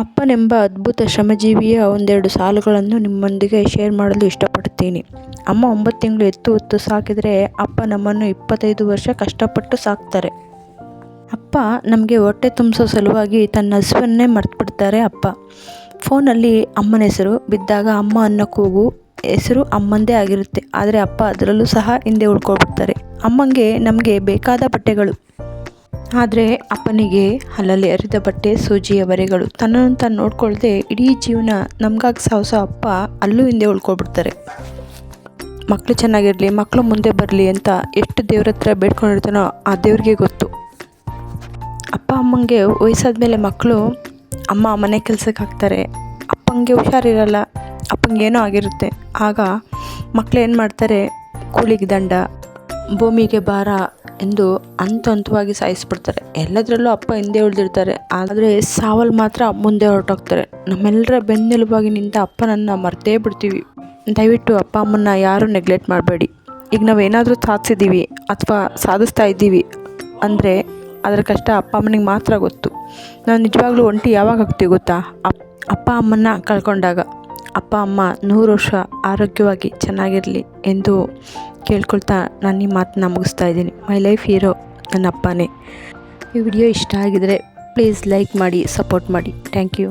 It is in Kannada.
ಅಪ್ಪನೆಂಬ ಅದ್ಭುತ ಶ್ರಮಜೀವಿಯ ಒಂದೆರಡು ಸಾಲುಗಳನ್ನು ನಿಮ್ಮೊಂದಿಗೆ ಶೇರ್ ಮಾಡಲು ಇಷ್ಟಪಡ್ತೀನಿ ಅಮ್ಮ ಒಂಬತ್ತು ತಿಂಗಳು ಎತ್ತು ಹೊತ್ತು ಸಾಕಿದರೆ ಅಪ್ಪ ನಮ್ಮನ್ನು ಇಪ್ಪತ್ತೈದು ವರ್ಷ ಕಷ್ಟಪಟ್ಟು ಸಾಕ್ತಾರೆ. ಅಪ್ಪ ನಮಗೆ ಹೊಟ್ಟೆ ತುಂಬಿಸೋ ಸಲುವಾಗಿ ತನ್ನ ಹಸುವನ್ನೇ ಮರ್ತುಬಿಡ್ತಾರೆ ಅಪ್ಪ. ಫೋನಲ್ಲಿ ಅಮ್ಮನ ಹೆಸರು, ಬಿದ್ದಾಗ ಅಮ್ಮ ಅನ್ನೋ ಕೂಗು ಹೆಸರು ಅಮ್ಮಂದೇ ಆಗಿರುತ್ತೆ. ಆದರೆ ಅಪ್ಪ ಅದರಲ್ಲೂ ಸಹ ಹಿಂದೆ ಉಳ್ಕೊಬಿಡ್ತಾರೆ ಅಮ್ಮಂಗೆ ನಮಗೆ ಬೇಕಾದ ಬಟ್ಟೆಗಳು. ಆದರೆ ಅಪ್ಪನಿಗೆ ಅಲ್ಲಲ್ಲಿ ಅರಿದ ಬಟ್ಟೆ, ಸೂಜಿಯ ಬರೆಗಳು ತನ್ನನ್ನು ತಾನು ನೋಡ್ಕೊಳ್ಳದೆ ಇಡೀ ಜೀವನ ನಮಗಾಗಿ ಸಾವಸೋ ಅಪ್ಪ ಅಲ್ಲೂ ಹಿಂದೆ ಉಳ್ಕೊಬಿಡ್ತಾರೆ. ಮಕ್ಕಳು ಚೆನ್ನಾಗಿರಲಿ ಮಕ್ಕಳು ಮುಂದೆ ಬರಲಿ ಅಂತ ಎಷ್ಟು ದೇವ್ರ ಹತ್ರ ಬೇಡ್ಕೊಂಡಿರ್ತಾನೋ ಆ ದೇವ್ರಿಗೆ ಗೊತ್ತು. ಅಪ್ಪ ಅಮ್ಮಂಗೆ ವಯಸ್ಸಾದ ಮೇಲೆ ಮಕ್ಕಳು ಅಮ್ಮ ಮನೆ ಕೆಲಸಕ್ಕೆ ಹಾಕ್ತಾರೆ, ಅಪ್ಪಂಗೆ ಹುಷಾರಿರಲ್ಲ, ಅಪ್ಪಂಗೆ ಏನೋ ಆಗಿರುತ್ತೆ. ಆಗ ಮಕ್ಕಳು ಏನು ಮಾಡ್ತಾರೆ ಕೂಲಿಗೆ ದಂಡ ಭೂಮಿಗೆ ಭಾರ ಎಂದು ಹಂತ ಹಂತವಾಗಿ ಸಾಯಿಸ್ಬಿಡ್ತಾರೆ. ಎಲ್ಲದರಲ್ಲೂ ಅಪ್ಪ ಹಿಂದೆ ಉಳಿದಿರ್ತಾರೆ. ಆದರೆ ಸಾವಲ್ಲಿ ಮಾತ್ರ ಮುಂದೆ ಹೊರಟೋಗ್ತಾರೆ. ನಮ್ಮೆಲ್ಲರ ಬೆನ್ನೆಲುಬಾಗಿ ನಿಂತ ಅಪ್ಪನನ್ನು ಮರ್ತೇ ಬಿಡ್ತೀವಿ. ದಯವಿಟ್ಟು ಅಪ್ಪ ಅಮ್ಮನ್ನ ಯಾರೂ ನೆಗ್ಲೆಕ್ಟ್ ಮಾಡಬೇಡಿ. ಈಗ ನಾವು ಏನಾದರೂ ಸಾಧಿಸಿದ್ದೀವಿ ಅಥವಾ ಸಾಧಿಸ್ತಾ ಇದ್ದೀವಿ ಅಂದರೆ ಅದರ ಕಷ್ಟ ಅಪ್ಪ ಅಮ್ಮನಿಗೆ ಮಾತ್ರ ಗೊತ್ತು. ನಾವು ನಿಜವಾಗ್ಲೂ ಒಂಟಿ ಯಾವಾಗ ಆಗ್ತೀವಿ ಗೊತ್ತಾ? ಅಪ್, ಅಪ್ಪ ಅಮ್ಮನ್ನ ಕಳ್ಕೊಂಡಾಗ. ಅಪ್ಪ ಅಮ್ಮ ನೂರು ವರ್ಷ ಆರೋಗ್ಯವಾಗಿ ಚೆನ್ನಾಗಿರಲಿ ಎಂದು ಕೇಳ್ಕೊಳ್ತಾ ನಾನು ಈ ಮಾತನ್ನ ಮುಗಿಸ್ತಾ ಇದ್ದೀನಿ. ಮೈ ಲೈಫ್ ಹೀರೋ ನನ್ನ ಅಪ್ಪನೇ ಈ ವಿಡಿಯೋ ಇಷ್ಟ ಆಗಿದರೆ ಪ್ಲೀಸ್ ಲೈಕ್ ಮಾಡಿ ಸಪೋರ್ಟ್ ಮಾಡಿ. Thank you